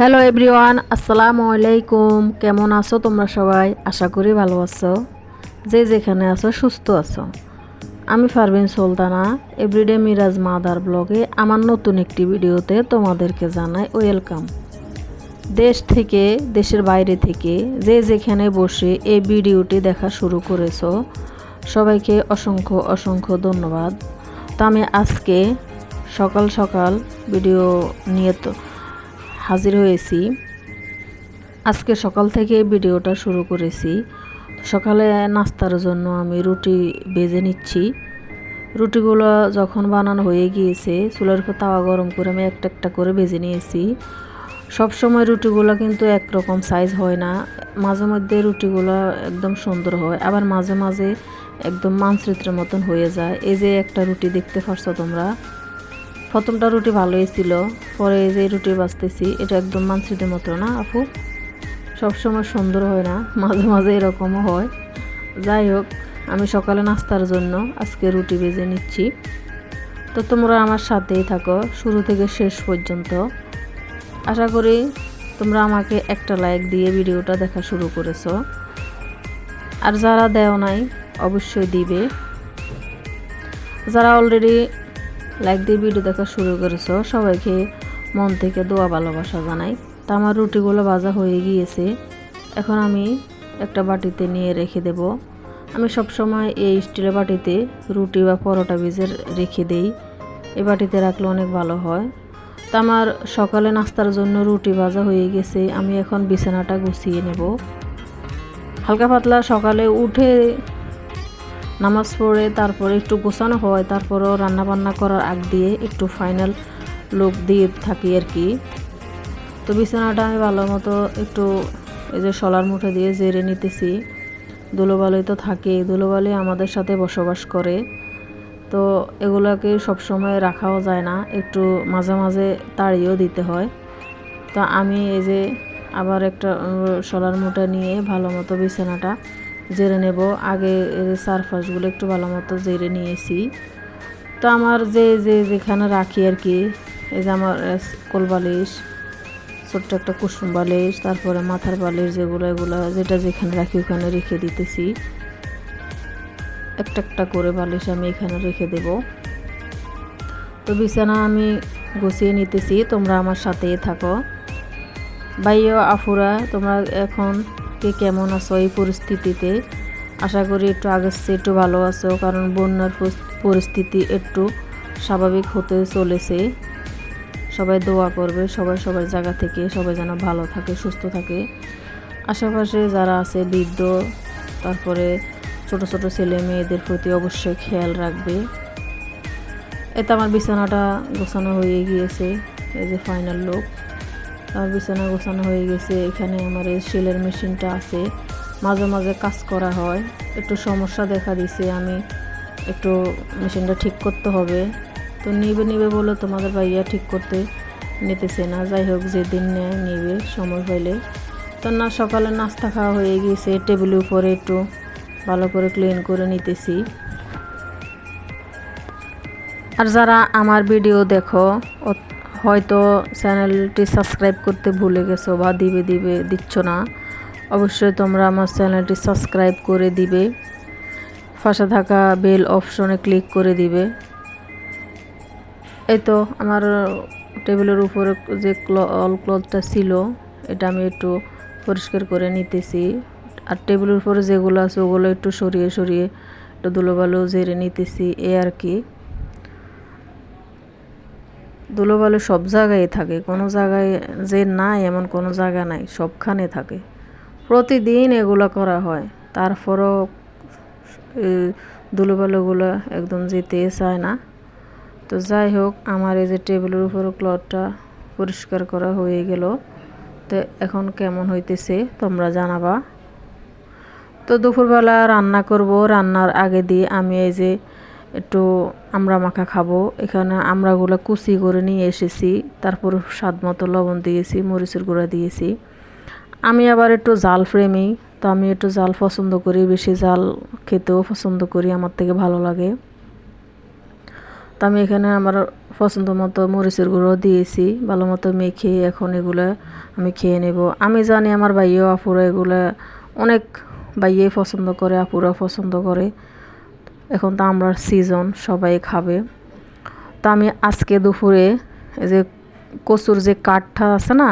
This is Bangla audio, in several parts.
হ্যালো এভরিওয়ান আসসালামু আলাইকুম কেমন আছো তোমরা সবাই? আশা করি ভালো আছো। যে যেখানে আছো, সুস্থ আছো। আমি ফারবিন সুলতানা। এভরিডে মিরাজ মাদার ব্লগে আমার নতুন একটি ভিডিওতে তোমাদেরকে জানাই ওয়েলকাম দেশ থেকে, দেশের বাইরে থেকে যে যেখানে বসে এই ভিডিওটি দেখা শুরু করেছ, সবাইকে অসংখ্য অসংখ্য ধন্যবাদ। তো আমি আজকে সকাল সকাল ভিডিও নিয়ে তো হাজির হয়েছি। আজকে সকাল থেকে ভিডিওটা শুরু করেছি। সকালে নাস্তার জন্য আমি রুটি বেজে নিচ্ছি। রুটিগুলো যখন বানানো হয়ে গিয়েছে, চুলার তাওয়া গরম করে আমি একটা একটা করে বেজে নিয়েছি। সব সময় রুটিগুলো কিন্তু একরকম সাইজ হয় না। মাঝে মধ্যে রুটিগুলো একদম সুন্দর হয়, আবার মাঝে মাঝে একদম মানচিত্রের মতন হয়ে যায়। এই যে একটা রুটি দেখতে পারছ তোমরা। প্রথমটা রুটি ভালোই ছিল, পরে যে রুটি বাঁচতেছি এটা একদম মানচিত্রের মতো না আপু? সবসময় সুন্দর হয় না, মাঝে মাঝে এরকমও হয়। যাই হোক, আমি সকালে নাস্তার জন্য আজকে রুটি বেজে নিচ্ছি। তো তোমরা আমার সাথেই থাকো, শুরু থেকে শেষ পর্যন্ত। আশা করি তোমরা আমাকে একটা লাইক দিয়ে ভিডিওটা দেখা শুরু করেছ। আর যারা দেও নাই, অবশ্যই দিবে। যারা অলরেডি লাইক দিয়ে ভিডিও দেখা শুরু করেছ, সবাইকে মন থেকে দোয়া, ভালোবাসা জানাই। তা আমার রুটিগুলো ভাজা হয়ে গিয়েছে। এখন আমি একটা বাটিতে নিয়ে রেখে দেব। আমি সব সময় এই স্টিলের বাটিতে রুটি বা পরোটা ভিজে রেখে দেই। এই বাটিতে রাখলে অনেক ভালো হয়। তা আমার সকালে নাস্তার জন্য রুটি ভাজা হয়ে গেছে। আমি এখন বিছানাটা গুছিয়ে নেব। হালকা পাতলা সকালে উঠে নামাজ পড়ে, তারপরে একটু গোছানো হয়, তারপরেও রান্না বান্না করার আগ দিয়ে একটু ফাইনাল লুক দিয়ে থাকি আর কি। তো বিছানাটা আমি ভালো মতো একটু এই যে শলার মুঠে দিয়ে জেরে নিতেছি। ধুলোবালি তো থাকে, ধুলোবালি আমাদের সাথে বসবাস করে। তো এগুলোকে সবসময় রাখাও যায় না, একটু মাঝে মাঝে তাড়িয়েও দিতে হয়। তো আমি এই যে আবার একটা শলার মুঠা নিয়ে ভালো মতো বিছানাটা জেরে নেব। আগে সারফাসগুলো একটু ভালো মতো জেরে নিয়েছি। তো আমার যে যে, যেখানে রাখি আর কি, এই যে আমার কোল বালিশ, ছোট্ট একটা কুসুম বালিশ, তারপরে মাথার বালিশ যেগুলো, এগুলো যেটা যেখানে রাখি ওখানে রেখে দিতেছি। একটা একটা করে বালিশ আমি এখানে রেখে দেব। তো বিছানা আমি গুছিয়ে নিতেছি, তোমরা আমার সাথেই থাকো। ভাইও, আফুরা, তোমরা এখন কে কেমন আছো এই পরিস্থিতিতে? আশা করি একটু আগের চেয়ে একটু ভালো আছো, কারণ বন্যার পরিস্থিতি একটু স্বাভাবিক হতে চলেছে। সবাই দোয়া করবে, সবাই সবার জায়গা থেকে সবাই যেন ভালো থাকে, সুস্থ থাকে। আশেপাশে যারা আছে বৃদ্ধ, তারপরে ছোট ছোট ছেলে মেয়েদের প্রতি অবশ্যই খেয়াল রাখবে। এতে আমার বিছানাটা গোছানো হয়ে গিয়েছে, এই যে ফাইনাল লুক আর বিছানা গোছানো হয়ে গেছে। এখানে আমার এই সেলের মেশিনটা আছে। মাঝে মাঝে কাজ করা হয়। একটু সমস্যা দেখা দিছে, আমি একটু মেশিনটা ঠিক করতে হবে। তো নিবে নিবে বলে তোমাদের ভাইয়া ঠিক করতে নিতেছে না। যাই হোক, যেদিন নেয় নিবে, সময় পাইলে। তো না, সকালে নাস্তা খাওয়া হয়ে গিয়েছে টেবিলের উপরে একটু ভালো করে ক্লিন করে নিতেছি। আর যারা আমার ভিডিও দেখো হয়তো চ্যানেলটি সাবস্ক্রাইব করতে ভুলে গেছো বা দিবে দিবে দিচ্ছ না, অবশ্যই তোমরা আমার চ্যানেলটি সাবস্ক্রাইব করে দিবে। পাশে থাকা বেল অপশনে ক্লিক করে দিবে। এই তো আমার টেবিলের উপরে যে অল ক্লথটা ছিল, এটা আমি একটু পরিষ্কার করে নিতেছি। আর টেবিলের উপরে যেগুলো আছে ওগুলো একটু সরিয়ে সরিয়ে একটু ধুলোবালু জেরে নিতেছি এ আর কি। ধুলোবালু সব জায়গায় থাকে, কোনো জায়গায় যে নাই এমন কোনো জায়গা নাই, সবখানে থাকে। প্রতিদিন এগুলো করা হয়। তারপরও ধুলোবালুগুলো একদম যেতে চায় না। তো যাই হোক, আমার এই যে টেবিলের উপর ক্লথটা পরিষ্কার করা হয়ে গেল। তো এখন কেমন হইতেছে তোমরা জানাবা। তো দুপুরবেলা রান্না করব। রান্নার আগে দিয়ে আমি এই যে একটু আমরা মাখা খাব। এখানে আমরাগুলো কুচি করে নিয়ে এসেছি। তারপর স্বাদ মতো লবণ দিয়েছি, মরিচের গুঁড়া দিয়েছি। আমি আবার একটু জাল প্রেমী, তো আমি একটু জাল পছন্দ করি, বেশি জাল খেতেও পছন্দ করি, আমার থেকে ভালো লাগে। তো আমি এখানে আমার পছন্দ মতো মরিচের গুঁড়ো দিয়েছি, ভালো মতো মেখে এখন এগুলো আমি খেয়ে নেব। আমি জানি আমার ভাইও আপুরা এগুলো অনেক ভাইয়ে পছন্দ করে আপুরা পছন্দ করে। এখন তো আমরা সিজন সবাই খাবে। তো আমি আজকে দুপুরে এই যে কচুর যে কাঠটা আছে না,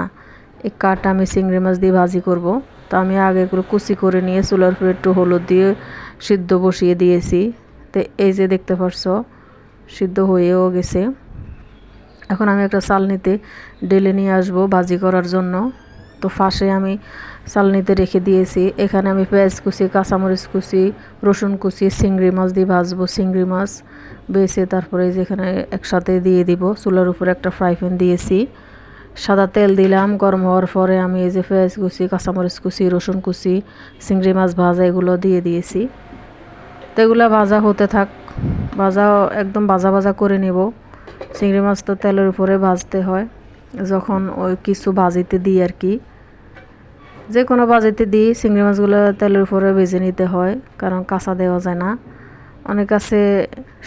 এই কাঠটা আমি চিংড়ি মাছ দিয়ে ভাজি করব। তো আমি আগে এগুলো কুচি করে নিয়ে চুলার উপরে একটু হলুদ দিয়ে সিদ্ধ বসিয়ে দিয়েছি। তো এই যে দেখতে পারছ, সিদ্ধ হয়েও গেছে। এখন আমি একটা চালনিতে ডেলে নিয়ে আসব ভাজি করার জন্য। তো ফাঁসে আমি চালনিতে রেখে দিয়েছি। এখানে আমি পেঁয়াজ কুচি, কাঁচামরিচ কুচি, রসুন কুচি, চিংড়ি মাছ দিয়ে ভাজবো। চিংড়ি মাছ বেছে তারপরে যেখানে একসাথে দিয়ে দিব। চুলার উপরে একটা ফ্রাই প্যান দিয়েছি। সাদা তেল দিলাম। গরম হওয়ার পরে আমি এই যে পেঁয়াজ কুচি, কাঁচামরিচ কুচি, রসুন কুচি, চিংড়ি মাছ ভাজা এগুলো দিয়ে দিয়েছি। তো এগুলো ভাজা হতে থাক, ভাজা একদম ভাজা ভাজা করে নেব। চিংড়ি মাছ তো তেলের উপরে ভাজতে হয়। যখন ওই কিছু ভাজিতে দিই আর কি যে কোনো বাজিতে দিই, চিংড়ি মাছগুলো তেলের উপরে ভেজে নিতে হয়, কারণ কাঁচা দেওয়া যায় না। অনেক আছে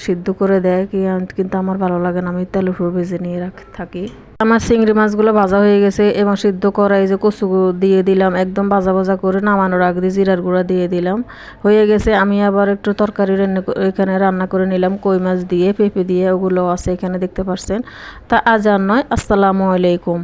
সিদ্ধ করে দেয়, কি কিন্তু আমার ভালো লাগে না, আমি তেলের উপর ভেজে নিয়ে রাখ থাকি। আমার চিংড়ি মাছগুলো ভাজা হয়ে গেছে, এবং সিদ্ধ করা এই যে কচু দিয়ে দিলাম, একদম ভাজা ভাজা করে নামানোর আগে দিয়ে জিরার গুঁড়া দিয়ে দিলাম। হয়ে গেছে, আমি আবার একটু তরকারি রান্না এখানে রান্না করে নিলাম, কই মাছ দিয়ে, পেঁপে দিয়ে, ওগুলো আছে এখানে দেখতে পাচ্ছেন তা আজ আর নয়, আসসালামু আলাইকুম।